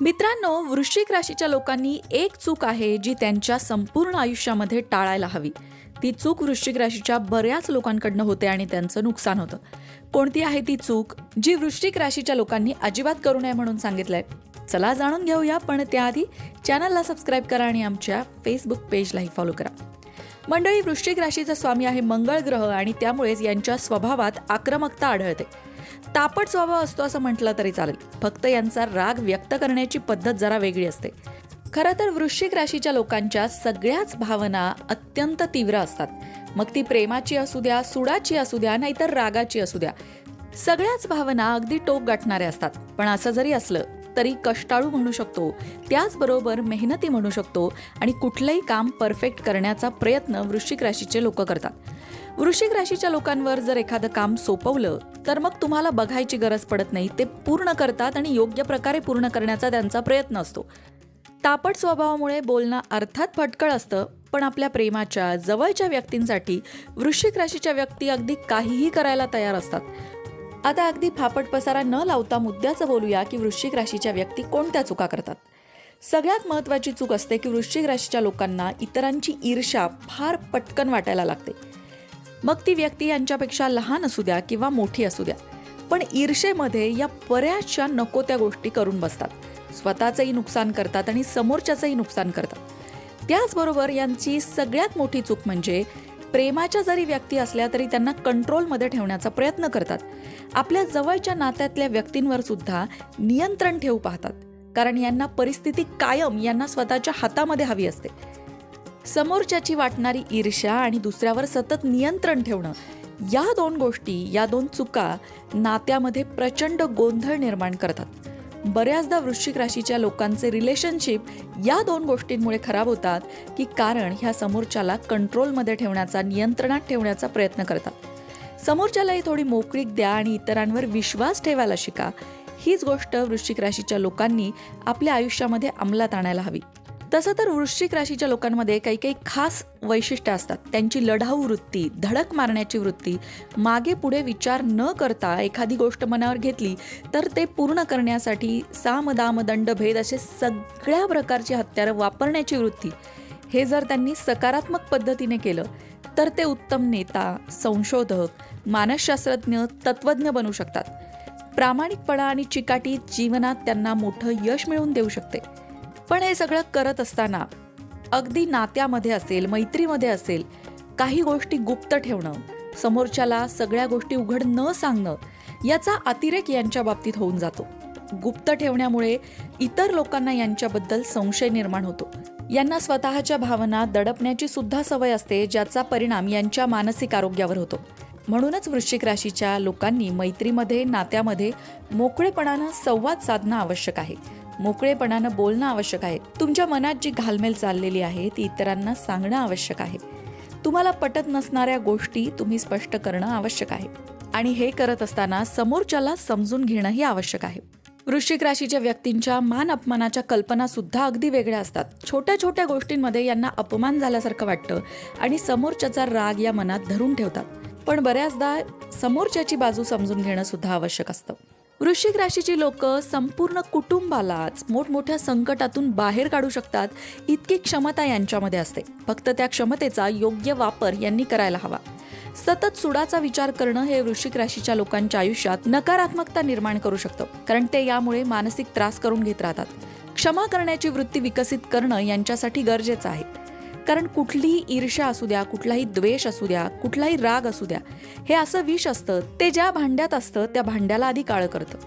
मित्रांनो वृश्चिक राशीच्या लोकांनी एक चूक आहे जी त्यांच्या संपूर्ण आयुष्यामध्ये टाळायला हवी. ती चूक वृश्चिक राशीच्या बऱ्याच लोकांकडनं होते आणि त्यांचं नुकसान होतं. कोणती आहे ती चूक जी वृश्चिक राशीच्या लोकांनी अजिबात करू नये म्हणून सांगितलंय? चला जाणून घेऊया पण त्याआधी चॅनलला सबस्क्राईब करा आणि आमच्या फेसबुक पेजलाही फॉलो करा. मंडळी वृश्चिक राशीचा स्वामी आहे मंगळ ग्रह आणि त्यामुळेच यांच्या स्वभावात आक्रमकता आढळते. तापट स्वभाव असतो असं म्हटलं तरी चालेल. फक्त यांचा राग व्यक्त करण्याची पद्धत जरा वेगळी असते. खरं तर वृश्चिक राशीच्या लोकांच्या सगळ्याच भावना अत्यंत तीव्र असतात. मग ती प्रेमाची असू द्या सुडाची असू द्या नाहीतर रागाची असू द्या. सगळ्याच भावना अगदी टोक गाठणाऱ्या असतात. पण असं जरी असलं तरी कष्टाळू म्हणू शकतो. त्याचबरोबर मेहनती म्हणू शकतो. आणि कुठलंही काम परफेक्ट करण्याचा प्रयत्न वृश्चिक राशीचे लोक करतात. वृश्चिक राशीच्या लोकांवर जर एखादं काम सोपवलं तर मग तुम्हाला बघायची गरज पडत नाही. ते पूर्ण करतात आणि योग्य प्रकारे पूर्ण करण्याचा त्यांचा प्रयत्न असतो. तापट स्वभावामुळे बोलणं अर्थात फटकळ असतं पण आपल्या प्रेमाच्या जवळच्या व्यक्तींसाठी वृश्चिक राशीच्या व्यक्ती अगदी काहीही करायला तयार असतात. आता अगदी फापट पसारा न लावता मुद्द्याचं बोलूया की वृश्चिक राशीच्या व्यक्ती कोणत्या चुका करतात. सगळ्यात महत्त्वाची चूक असते की वृश्चिक राशीच्या लोकांना इतरांची ईर्षा फार पटकन वाटायला लागते. मग ती व्यक्ती यांच्यापेक्षा लहान असू द्या किंवा मोठी असू द्या. पण ईर्षेमध्ये या बऱ्याचशा नको त्या गोष्टी करून बसतात. स्वतःचंही नुकसान करतात आणि समोरच्याचंही नुकसान करतात. त्याचबरोबर यांची सगळ्यात मोठी चूक म्हणजे प्रेमाच्या जरी व्यक्ती असल्या तरी त्यांना कंट्रोलमध्ये ठेवण्याचा प्रयत्न करतात. आपल्या जवळच्या नात्यातल्या व्यक्तींवर सुद्धा नियंत्रण ठेवू पाहतात. कारण यांना परिस्थिती कायम यांना स्वतःच्या हातामध्ये हवी असते. समोरच्याची वाटणारी ईर्ष्या आणि दुसऱ्यावर सतत नियंत्रण ठेवणं या दोन गोष्टी या दोन चुका नात्यामध्ये प्रचंड गोंधळ निर्माण करतात. बऱ्याचदा वृश्चिक राशीच्या लोकांचे रिलेशनशिप या दोन गोष्टींमुळे खराब होतात की कारण ह्या समोरच्याला कंट्रोलमध्ये ठेवण्याचा नियंत्रणात ठेवण्याचा प्रयत्न करतात. समोरच्यालाही थोडी मोकळीक द्या आणि इतरांवर विश्वास ठेवायला शिका. हीच गोष्ट वृश्चिक राशीच्या लोकांनी आपल्या आयुष्यामध्ये अंमलात आणायला हवी. तसं तर वृश्चिक राशीच्या लोकांमध्ये काही काही खास वैशिष्ट्य असतात. त्यांची लढाऊ वृत्ती धडक मारण्याची वृत्ती मागे पुढे विचार न करता एखादी गोष्ट मनावर घेतली तर ते पूर्ण करण्यासाठी साम दाम दंड भेद असे सगळ्या प्रकारची हत्यारं वापरण्याची वृत्ती. हे जर त्यांनी सकारात्मक पद्धतीने केलं तर ते उत्तम नेता संशोधक मानसशास्त्रज्ञ तत्वज्ञ बनू शकतात. प्रामाणिकपणा आणि चिकाटी जीवनात त्यांना मोठं यश मिळवून देऊ शकते. पण हे सगळं करत असताना अगदी नात्यामध्ये असेल मैत्रीमध्ये असेल काही गोष्टी गुप्त ठेवणं समोरच्याला सगळ्या गोष्टी उघड न सांगणं याचा अतिरेक यांच्या बाबतीत होऊन जातो. गुप्त ठेवण्यामुळे इतर लोकांना यांच्याबद्दल संशय निर्माण होतो. यांना स्वतःच्या भावना दडपण्याची सुद्धा सवय असते ज्याचा परिणाम यांच्या मानसिक आरोग्यावर होतो. म्हणूनच वृश्चिक राशीच्या लोकांनी मैत्रीमध्ये नात्यामध्ये मोकळेपणानं संवाद साधणं आवश्यक आहे. मोकळेपणानं बोलणं आवश्यक आहे. तुमच्या मनात जी घालमेल चाललेली आहे ती इतरांना सांगणं आवश्यक आहे. तुम्हाला पटत नसणाऱ्या गोष्टी तुम्ही स्पष्ट करणं आवश्यक आहे. आणि हे करत असताना समोरच्याला समजून घेणंही आवश्यक आहे. वृश्चिक राशीच्या व्यक्तींच्या मान अपमानाच्या कल्पना सुद्धा अगदी वेगळ्या असतात. छोट्या छोट्या गोष्टींमध्ये यांना अपमान झाल्यासारखं वाटतं आणि समोरच्याचा राग या मनात धरून ठेवतात. पण बऱ्याचदा समोरच्याची बाजू समजून घेणं सुद्धा आवश्यक असतं. वृश्चिक राशीची लोक संपूर्ण कुटुंबालाच मोठमोठ्या संकटातून बाहेर काढू शकतात इतकी क्षमता यांच्यामध्ये असते. फक्त त्या क्षमतेचा योग्य वापर यांनी करायला हवा. सतत सुडाचा विचार करणं हे वृश्चिक राशीच्या लोकांच्या आयुष्यात नकारात्मकता निर्माण करू शकतं कारण ते यामुळे मानसिक त्रास करून घेत राहतात. क्षमा करण्याची वृत्ती विकसित करणं यांच्यासाठी गरजेचं आहे. कारण कुठलीही ईर्ष्या असू द्या कुठलाही द्वेष असू द्या कुठलाही राग असू द्या हे असं विष असतं ते ज्या भांड्यात असतं त्या भांड्याला आधी काळं करतं.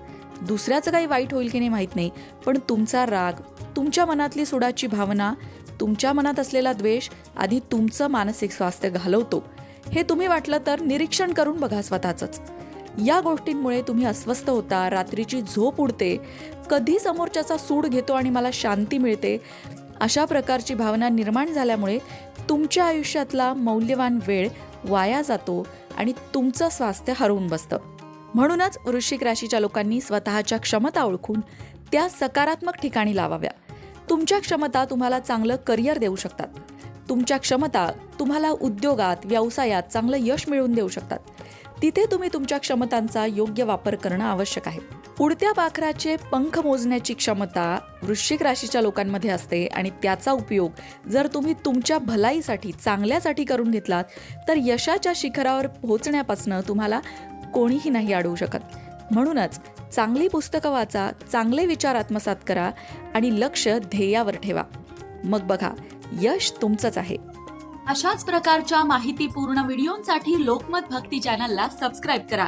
दुसऱ्याचं काही वाईट होईल की नाही माहीत नाही पण तुमचा राग तुमच्या मनातली सुडाची भावना तुमच्या मनात असलेला द्वेष आधी तुमचं मानसिक स्वास्थ्य घालवतो. हे तुम्ही वाटलं तर निरीक्षण करून बघा स्वतःच या गोष्टींमुळे तुम्ही अस्वस्थ होता रात्रीची झोप उडते कधी समोरच्याचा सूड घेतो आणि मला शांती मिळते अशा प्रकारची भावना निर्माण झाल्यामुळे तुमच्या आयुष्यातला मौल्यवान वेळ वाया जातो आणि तुमचं स्वास्थ्य हरवून बसतं. म्हणूनच वृश्चिक राशीच्या लोकांनी स्वतःच्या क्षमता ओळखून त्या सकारात्मक ठिकाणी लावाव्या. तुमच्या क्षमता तुम्हाला चांगलं करिअर देऊ शकतात. तुमच्या क्षमता तुम्हाला उद्योगात व्यवसायात चांगलं यश मिळवून देऊ शकतात. तिथे तुम्ही तुमच्या क्षमतांचा योग्य वापर करणं आवश्यक आहे. उडत्या पाखराचे पंख मोजण्याची क्षमता वृश्चिक राशीच्या लोकांमध्ये असते आणि त्याचा उपयोग जर तुम्ही तुमच्या भलाईसाठी चांगल्यासाठी करून घेतलात तर यशाच्या शिखरावर पोहोचण्यापासून तुम्हाला कोणीही नाही अडवू शकत. म्हणूनच चांगली पुस्तकं वाचा चांगले विचार आत्मसात करा आणि लक्ष ध्येयावर ठेवा. मग बघा यश तुमचंच आहे. अशाच प्रकारच्या माहितीपूर्ण व्हिडिओंसाठी लोकमत भक्ती चॅनलला सबस्क्राईब करा.